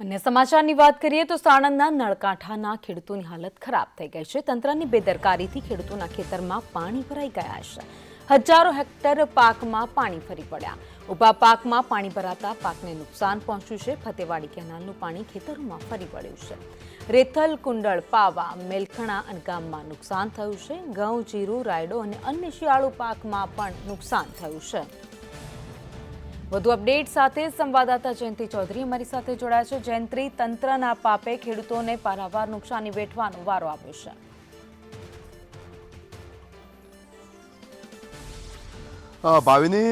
અને સમાચારની વાત કરીએ તો સાણંદના નળકાંઠાના ખેડૂતોની હાલત ખરાબ થઈ ગઈ છે. તંત્રની બેદરકારીથી ખેડૂતોના ખેતરમાં પાણી ભરાઈ ગયા છે. હજારો હેક્ટર પાકમાં પાણી ફરી પડ્યા. ઊભા પાકમાં પાણી ભરાતા પાકને નુકસાન પહોંચ્યું છે. ફતેવાડી કેનાલનું પાણી ખેતરોમાં ફરી પડ્યું છે. રેથલ, કુંડળ, પાવા, મેલખણા અને ગામમાં નુકસાન થયું છે. ઘઉં, જીરું, રાયડો અને અન્ય શિયાળુ પાકમાં પણ નુકસાન થયું છે. વધુ અપડેટ સાથે સંવાદદાતા જયંતિ ચૌધરી અમારી સાથે જોડાયા છે. જયંતિ, તંત્રના પાપે ખેડૂતોને પારાવાર નુકસાની વેઠવાનો વારો આવ્યો છે. ભાવિની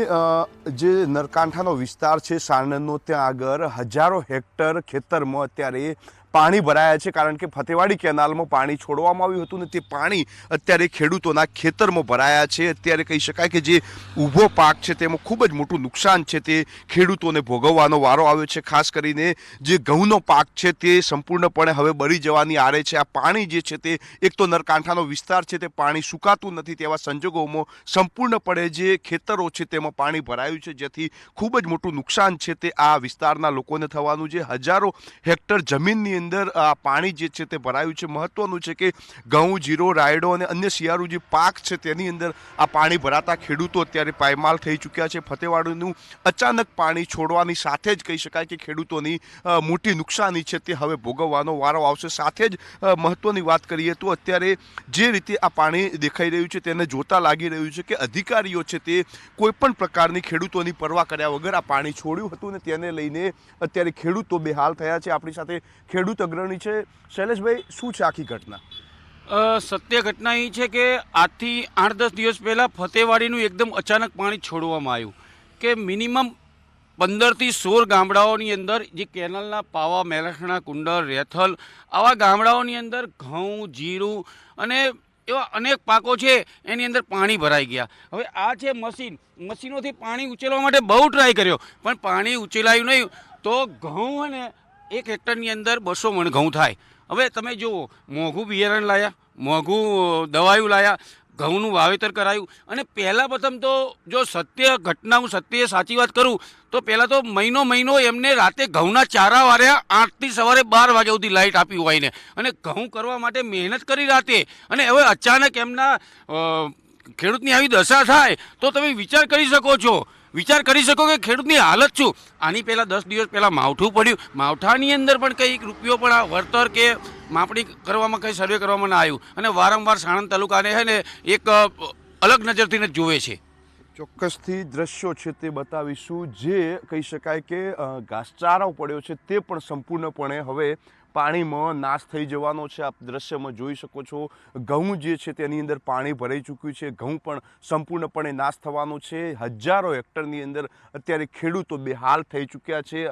જે નરકાંઠાનો વિસ્તાર છે, સાણંદનો, ત્યાં આગળ હજારો હેક્ટર ખેતરમાં અત્યારે પાણી ભરાયા છે કારણ કે ફતેવાડી કેનાલમાં પાણી છોડવામાં આવ્યું હતું ને તે પાણી અત્યારે ખેડૂતોના ખેતરમાં ભરાયા છે. અત્યારે કહી શકાય કે જે ઊભો પાક છે તેમાં ખૂબ જ મોટું નુકસાન છે તે ખેડૂતોને ભોગવવાનો વારો આવ્યો છે. ખાસ કરીને જે ઘઉંનો પાક છે તે સંપૂર્ણપણે હવે બળી જવાની આરે છે. આ પાણી જે છે તે એક તો નરકાંઠાનો વિસ્તાર છે તે પાણી સુકાતું નથી તેવા સંજોગોમાં સંપૂર્ણપણે જે ખેતરો છે તેમાં પાણી ભરાયું છે જેથી ખૂબ જ મોટું નુકસાન છે તે આ વિસ્તારના લોકોને થવાનું છે. હજારો હેક્ટર જમીનની અંદર પાણી જે છે તે ભરાયું છે. મહત્વનું છે કે ઘઉં, જીરો, રાયડો અને અન્ય શિયાળુ જે પાક છે તેની અંદર આ પાણી ભરાતા ખેડૂતો અત્યારે પાયમાલ થઈ ચૂક્યા છે. ફતેવાડીનું અચાનક પાણી છોડવાની સાથે જ કહી શકાય કે ખેડૂતોની મોટી નુકસાની છે તે હવે ભોગવવાનો વારો આવશે. સાથે જ મહત્વની વાત કરીએ તો અત્યારે જે રીતે આ પાણી દેખાઈ રહ્યું છે તેને જોતા લાગી રહ્યું છે કે અધિકારીઓ છે તે કોઈપણ પ્રકારની ખેડૂતોની પરવા કર્યા વગર આ પાણી છોડ્યું હતું ને તેને લઈને અત્યારે ખેડૂતો બેહાલ થયા છે. આપણી સાથે ખેડૂત અગ્રણી છે? શૈલેષભાઈ, શું છે આખી ઘટના? સત્ય ઘટના એ છે કે આજથી આઠ દસ દિવસ પહેલાં ફતેવાડીનું એકદમ અચાનક પાણી છોડવામાં આવ્યું કે મિનિમમ પંદરથી સોળ ગામડાઓની અંદર જે કેનલના પાવા મેલખણા કુંડળ, રેથલ, આવા ગામડાઓની અંદર ઘઉં, જીરું અને એવા અનેક પાકો છે, એની અંદર પાણી ભરાઈ ગયા. હવે આ છે મશીન. મશીનોથી પાણી ઉચેલવા માટે બહુ ટ્રાય કર્યો, પણ પાણી ઉચેલાયું નહીં. તો ઘઉં હે ને એક હેક્ટરની અંદર બસો મણ ઘઉં થાય. હવે તમે જુઓ, મોંઘું બિયારણ લાયા, મોંઘું દવાયું લાયા, ઘઉંનું વાવેતર કરાયું. અને પહેલાં પ્રથમ તો જો સત્ય ઘટના હું સત્ય સાચી વાત કરું, તો પહેલાં તો મહિનો મહિનો એમને રાતે ઘઉંના ચારા વાર્યા, આઠથી સવારે બાર વાગ્યા સુધી લાઇટ આપી હોય ને અને ઘઉં કરવા માટે મહેનત કરી રાતે. અને હવે અચાનક એમના ખેડૂતની આવી દશા થાય, તો તમે વિચાર કરી શકો છો. વિચાર કરી શકો કે ખેડૂતની હાલત શું? આની પહેલાં દસ દિવસ પહેલાં માવઠું પડ્યું. માવઠાની અંદર પણ કંઈક રૂપિયો પણ આ વળતર કે માપણી કરવામાં કંઈ સર્વે કરવામાં ના આવ્યું. અને વારંવાર સાણંદ તાલુકાને છે ને એક અલગ નજરથી જ જોવે છે. ચોક્કસથી દ્રશ્યો છે તે બતાવીશું. જે કહી શકાય કે ઘાસચારો પડ્યો છે તે પણ સંપૂર્ણપણે હવે પાણીમાં નાશ થઈ જવાનો છે. આપ દ્રશ્યમાં જોઈ શકો છો, ઘઉં જે છે તેની અંદર પાણી ભરાઈ ચૂક્યું છે. ઘઉં પણ સંપૂર્ણપણે નાશ થવાનો છે. હજારો હેક્ટરની અંદર અત્યારે ખેડૂતો બેહાલ થઈ ચૂક્યા છે.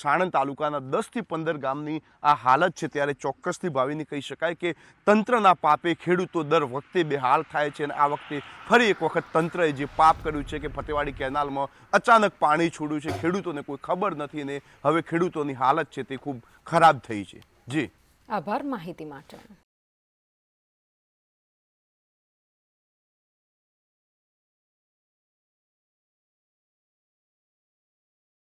સાણંદ તાલુકાના દસથી પંદર ગામની આ હાલત છે. ત્યારે ચોક્કસથી ભાવીને કહી શકાય કે તંત્રના પાપે ખેડૂતો દર વખતે બેહાલ થાય છે અને આ વખતે ફરી એક વખત તંત્રએ જે પાપ કર્યું છે કે ફતેવાડી કેનાલમાં અચાનક પાણી છોડ્યું છે. ખેડૂતોને કોઈ ખબર નથી ને હવે ખેડૂતોની હાલત છે તે ખૂબ ખરાબ થઈ છે જી. આભાર માહિતી માટે.